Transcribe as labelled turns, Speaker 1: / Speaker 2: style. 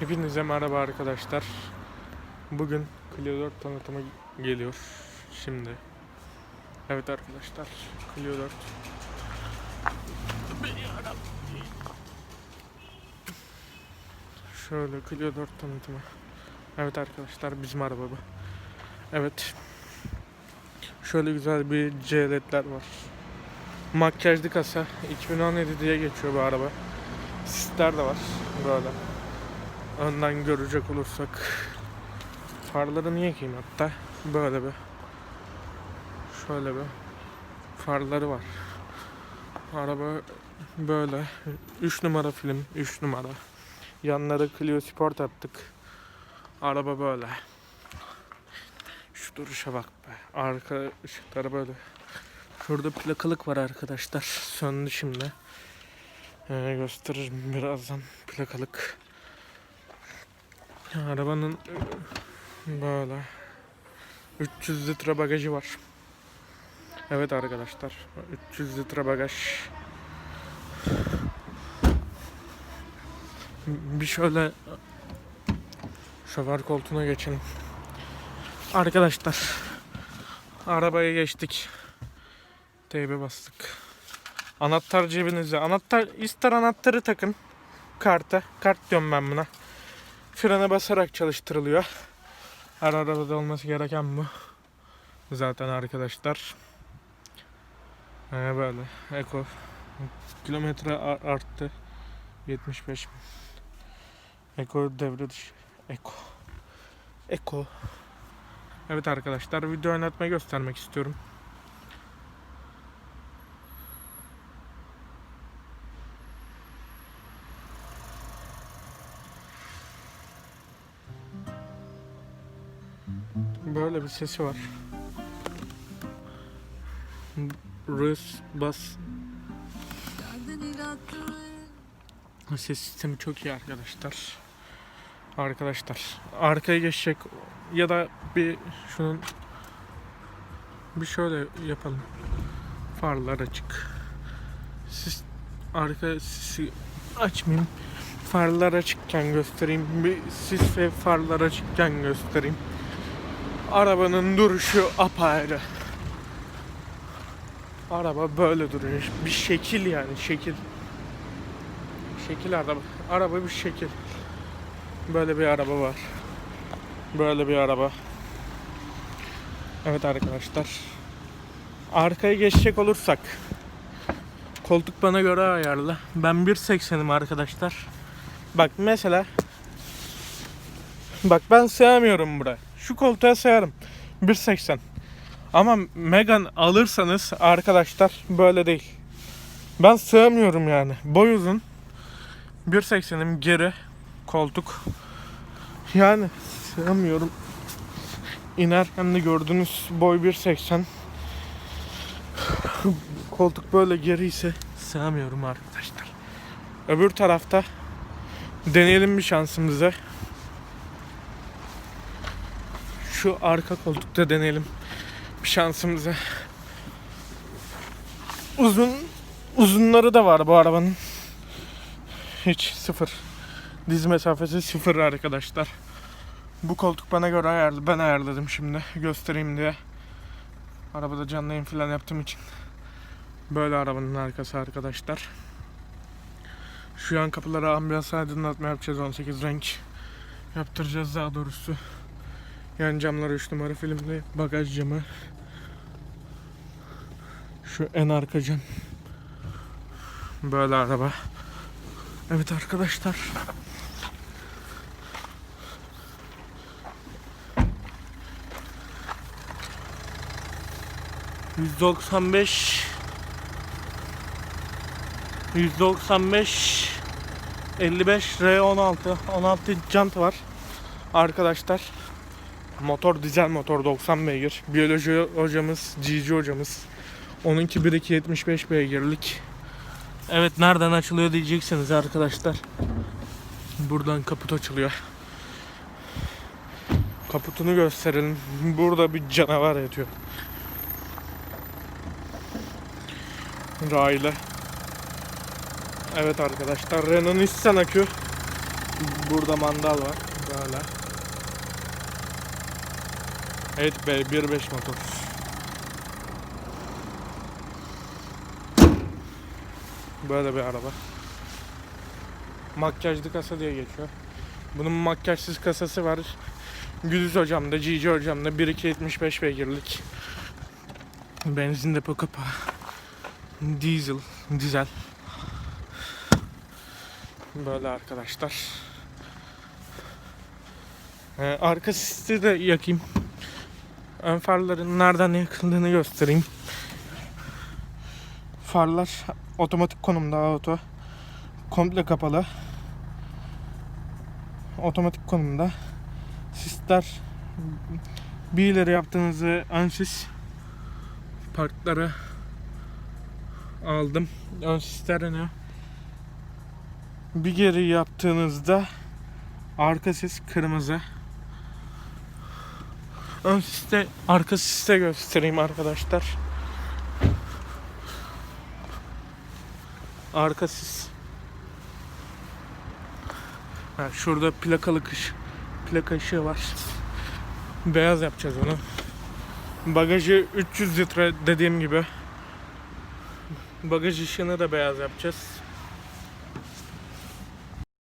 Speaker 1: Hepinize merhaba arkadaşlar. Bugün Clio 4 tanıtımı geliyor şimdi. Evet arkadaşlar, Clio 4. Şöyle Clio 4 tanıtımı. Evet arkadaşlar bizim araba bu. Evet. Şöyle güzel bir CLED'ler var. Makyajlı kasa 2017 diye geçiyor bu araba. Sisler de var böyle. Önden görecek olursak farları niye giyeyim hatta böyle bir şöyle bir farları var. Araba böyle 3 numara film 3 numara. Yanları Clio Sport attık. Araba böyle. Şu duruşa bak be. Arka ışıkları böyle. Şurada plakalık var arkadaşlar. Söndü şimdi. Ee, gösteririm birazdan plakalık. Arabanın böyle 300 litre bagajı var. Evet arkadaşlar 300 litre bagaj. Bir şöyle şoför koltuğuna geçelim. Arkadaşlar arabaya geçtik. Teybe bastık. Anahtar cebinizde. Anahtar ister anahtarı takın karta. Kart diyorum ben buna frene basarak çalıştırılıyor. Her arabada olması gereken bu. Zaten arkadaşlar. Ee, böyle. Eko. Kilometre ar- arttı. 75 bin. Eko devre dışı. Eko. Eko. Evet arkadaşlar video oynatmayı göstermek istiyorum. Böyle bir sesi var. Rus bas ses sistemi çok iyi arkadaşlar. Arkadaşlar arkaya geçecek ya da bir şunun bir şöyle yapalım. Farlar açık. Siz arka sisi açmayayım. Farlar açıkken göstereyim. Bir sis ve farlar açıkken göstereyim. Arabanın duruşu apayrı. Araba böyle duruyor. Bir şekil yani şekil. Şekil araba. Araba bir şekil. Böyle bir araba var. Böyle bir araba. Evet arkadaşlar. Arkaya geçecek olursak. Koltuk bana göre ayarlı. Ben 1.80'im arkadaşlar. Bak mesela. Bak ben sığamıyorum buraya. Şu koltuğa sığarım. 1.80. Ama Megan alırsanız arkadaşlar böyle değil. Ben sığamıyorum yani. Boy uzun. 1.80'im geri koltuk. Yani sığamıyorum. İnerken de gördüğünüz boy 1.80. koltuk böyle geri ise sığamıyorum arkadaşlar. Öbür tarafta deneyelim bir şansımızı. Şu arka koltukta deneyelim şansımızı. Uzun uzunları da var bu arabanın. Hiç sıfır. Diz mesafesi sıfır arkadaşlar. Bu koltuk bana göre ayarlı. Ben ayarladım şimdi. Göstereyim diye. Arabada canlı yayın falan yaptığım için. Böyle arabanın arkası arkadaşlar. Şu an kapılara ambiyans aydınlatma yapacağız 18 renk. Yaptıracağız daha doğrusu. Yan camlar 3 numara filmli. Bagaj camı. Şu en arka cam. Böyle araba. Evet arkadaşlar. ...195... ...195... ...55 R16... ...16 jant var... ...arkadaşlar... Motor dizel motor 90 beygir. Biyoloji hocamız, GG hocamız. Onunki 1.2 75 beygirlik. Evet nereden açılıyor diyeceksiniz arkadaşlar. Buradan kaput açılıyor. Kaputunu gösterelim. Burada bir canavar yatıyor. Raylı. Evet arkadaşlar Renault Nissan akü. Burada mandal var. Böyle. Evet be 1.5 motor. Böyle bir araba. Makyajlı kasa diye geçiyor. Bunun makyajsız kasası var. Güdüz hocamda, Cici hocamda 1.275 beygirlik. Benzin depo kapağı. Diesel, dizel. Böyle arkadaşlar. Ee, arka sisi de yakayım. Ön farların nereden yakıldığını göstereyim. Farlar otomatik konumda auto. Komple kapalı. Otomatik konumda. Sisler bir ileri yaptığınızda ön sis parklara aldım. Ön sisler ne? Bir geri yaptığınızda arka sis kırmızı. Ön siste, arka siste göstereyim arkadaşlar. Arka sis. Ha, şurada plakalı kış. Plaka ışığı var. Beyaz yapacağız onu. Bagajı 300 litre dediğim gibi. Bagaj ışığını da beyaz yapacağız.